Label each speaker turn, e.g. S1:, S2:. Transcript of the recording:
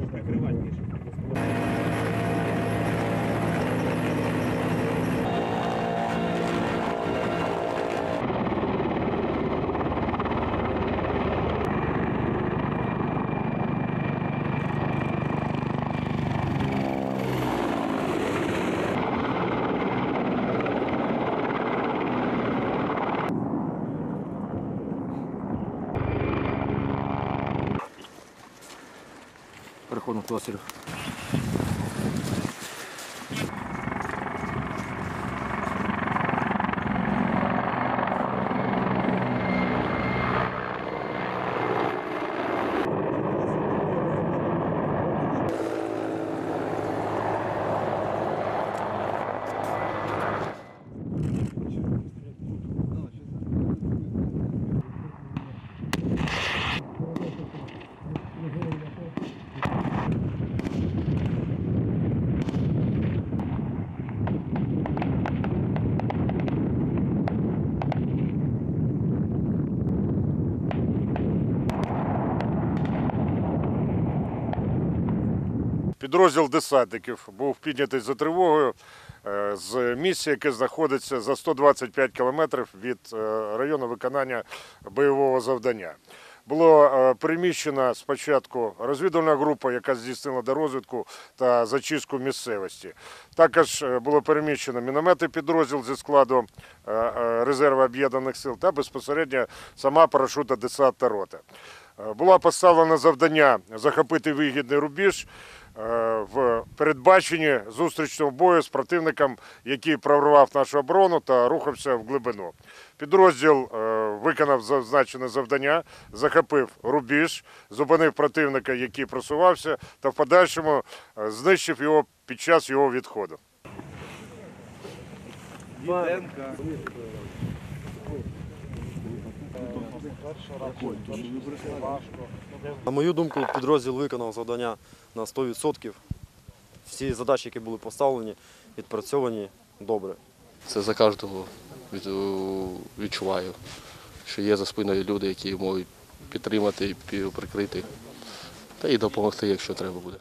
S1: можна прикривати ніж. переходну тосіль.
S2: Підрозділ десантників був піднятий за тривогою е, з місця, яке знаходиться за 125 кілометрів від е, району виконання бойового завдання. Було е, переміщена спочатку розвідувальна група, яка здійснила дорозвідку та зачистку місцевості. Також було переміщено мінометний підрозділ зі складу резерву об'єднаних сил та безпосередньо сама парашута десантна рота. Було поставлено завдання захопити вигідний рубіж в передбаченні зустрічного бою з противником, який прорвав нашу оборону та рухався в глибину. Підрозділ е, виконав зазначене завдання, захопив рубіж, зупинив противника, який просувався, та в подальшому е, знищив його під час його відходу.
S3: На мою думку, підрозділ виконав завдання на 100%. Всі задачі, які були поставлені, відпрацьовані добре.
S4: Це за кожного відчуваю, що є за спиною люди, які можуть підтримати, прикрити та і допомогти, якщо треба буде.